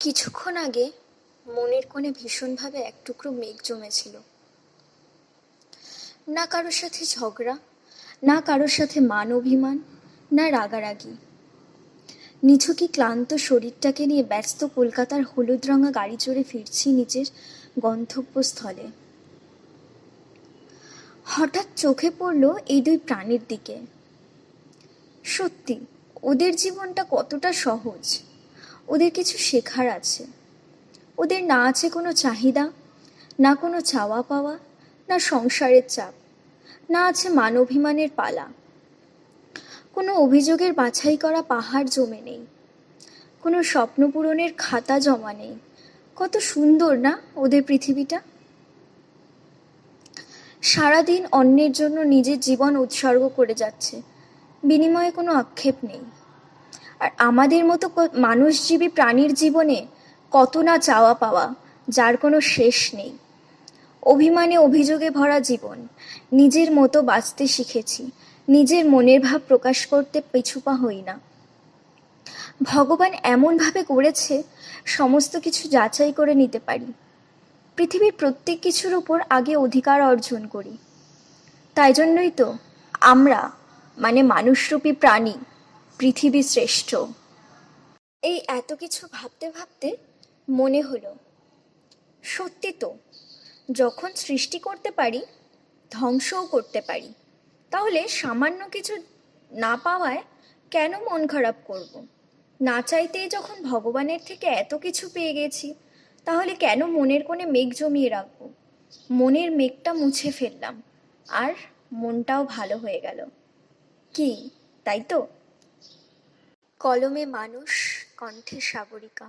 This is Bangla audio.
কিছুক্ষণ আগে মনের কোণে ভীষণভাবে এক টুকরো মেঘ জমেছিল। না কারোর সাথে ঝগড়া, না কারোর সাথে মান অভিমান, না রাগারাগি। নিছুকি ক্লান্ত শরীরটাকে নিয়ে ব্যস্ত কলকাতার হলুদ রঙা গাড়ি চড়ে ফিরছি নিজের গন্তব্যস্থলে। হঠাৎ চোখে পড়ল এই দুই প্রাণীর দিকে। সত্যি, ওদের জীবনটা কতটা সহজ। ওদের কিছু শেখার আছে। ওদের না আছে কোনো চাহিদা, না কোনো চাওয়া পাওয়া, না সংসারের চাপ, না আছে মান অভিমানের পালা। কোনো অভিযোগের বাছাই করা পাহাড় জমে নেই। কোনো স্বপ্ন পূরণের খাতা জমা নেই। কত সুন্দর না ওদের পৃথিবীটা? সারাদিন অন্যের জন্য নিজের জীবন উৎসর্গ করে যাচ্ছে। বিনিময়ে কোনো আক্ষেপ নেই। আর আমাদের মতো মানুষজীবী প্রাণীর জীবনে কত না চাওয়া পাওয়া, যার কোনো শেষ নেই। অভিমানে অভিযোগে ভরা জীবন, নিজের মতো বাঁচতে শিখেছি, নিজের মনের ভাব প্রকাশ করতে পিছুপা হই না। ভগবান এমনভাবে করেছে, সমস্ত কিছু যাচাই করে নিতে পারি। পৃথিবীর প্রত্যেক কিছুর উপর আগে অধিকার অর্জন করি। তাই জন্যই তো আমরা মানে মানুষরূপী প্রাণী পৃথিবী শ্রেষ্ঠ। এই এত কিছু ভাবতে ভাবতে মনে হলো, সত্যি তো, যখন সৃষ্টি করতে পারি, ধ্বংসও করতে পারি, তাহলে সামান্য কিছু না পাওয়ায় কেন মন খারাপ করব? না চাইতেই যখন ভগবানের থেকে এত কিছু পেয়ে গেছি, তাহলে কেন মনের কোণে মেঘ জমিয়ে রাখব? মনের মেঘটা মুছে ফেললাম, আর মনটাও ভালো হয়ে গেল। কি, তাই তো? কলমে মানুষ কণ্ঠে সাগরিকা